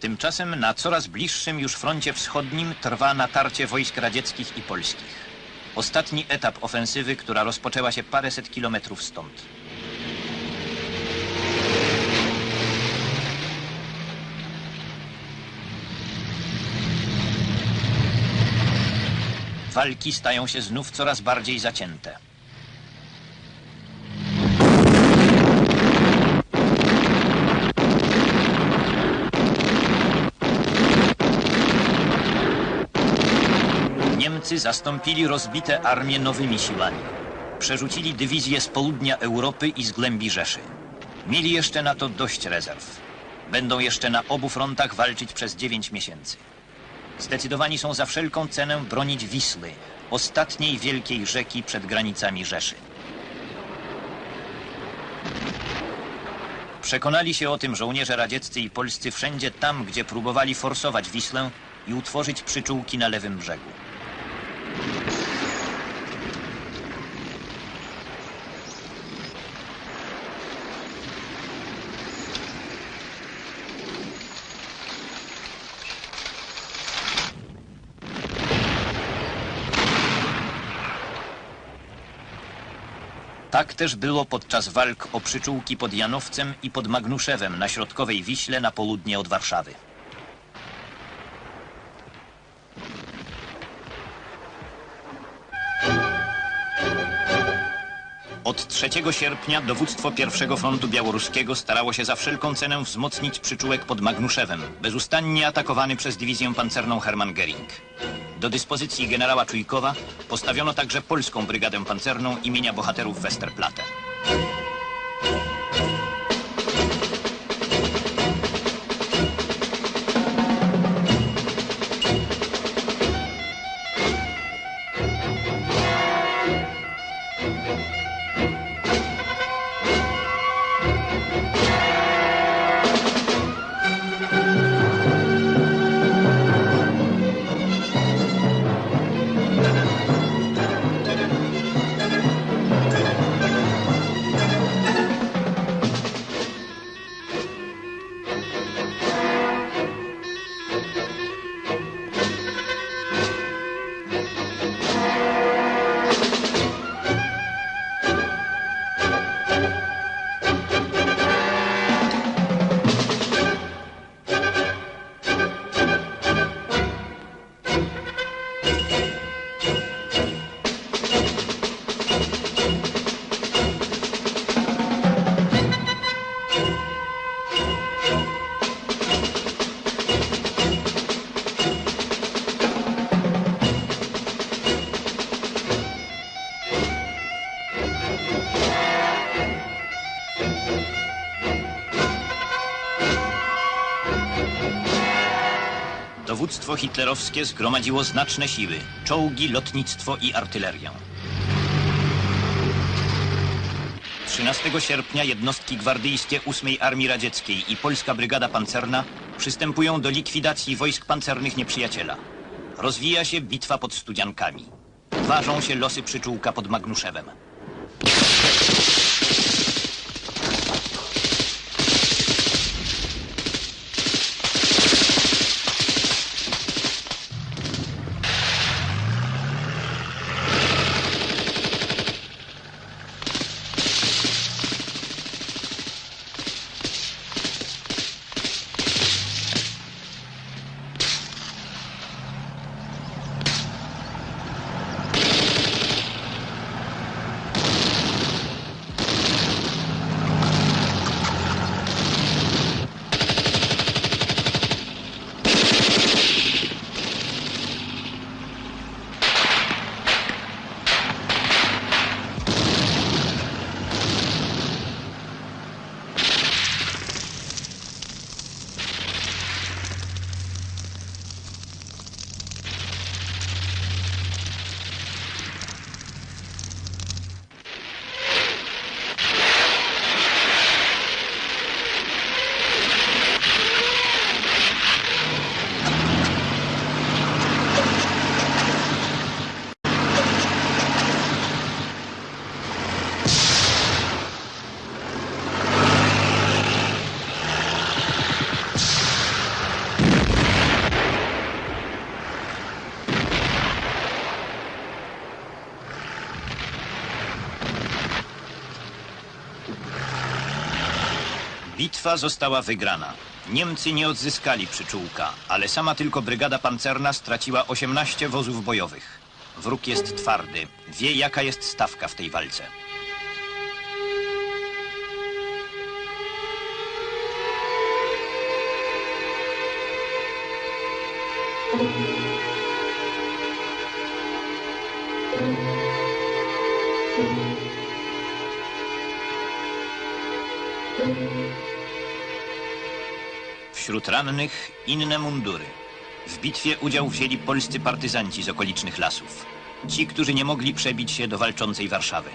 Tymczasem na coraz bliższym już froncie wschodnim trwa natarcie wojsk radzieckich i polskich. Ostatni etap ofensywy, która rozpoczęła się paręset kilometrów stąd. Walki stają się znów coraz bardziej zacięte. Niemcy zastąpili rozbite armie nowymi siłami. Przerzucili dywizje z południa Europy i z głębi Rzeszy. Mieli jeszcze na to dość rezerw. Będą jeszcze na obu frontach walczyć przez 9 miesięcy. Zdecydowani są za wszelką cenę bronić Wisły, ostatniej wielkiej rzeki przed granicami Rzeszy. Przekonali się o tym żołnierze radzieccy i polscy wszędzie tam, gdzie próbowali forsować Wisłę i utworzyć przyczółki na lewym brzegu. Tak też było podczas walk o przyczółki pod Janowcem i pod Magnuszewem na środkowej Wiśle na południe od Warszawy. 3 sierpnia dowództwo pierwszego frontu białoruskiego starało się za wszelką cenę wzmocnić przyczółek pod Magnuszewem, bezustannie atakowany przez dywizję pancerną Hermann Göring. Do dyspozycji generała Czujkowa postawiono także polską brygadę pancerną imienia bohaterów Westerplatte. Dowództwo hitlerowskie zgromadziło znaczne siły, czołgi, lotnictwo i artylerię. 13 sierpnia jednostki gwardyjskie 8 Armii Radzieckiej i Polska Brygada Pancerna przystępują do likwidacji wojsk pancernych nieprzyjaciela. Rozwija się bitwa pod Studziankami. Ważą się losy przyczółka pod Magnuszewem. Bitwa została wygrana. Niemcy nie odzyskali przyczółka, ale sama tylko brygada pancerna straciła 18 wozów bojowych. Wróg jest twardy, wie jaka jest stawka w tej walce. Wśród rannych inne mundury. W bitwie udział wzięli polscy partyzanci z okolicznych lasów. Ci, którzy nie mogli przebić się do walczącej Warszawy.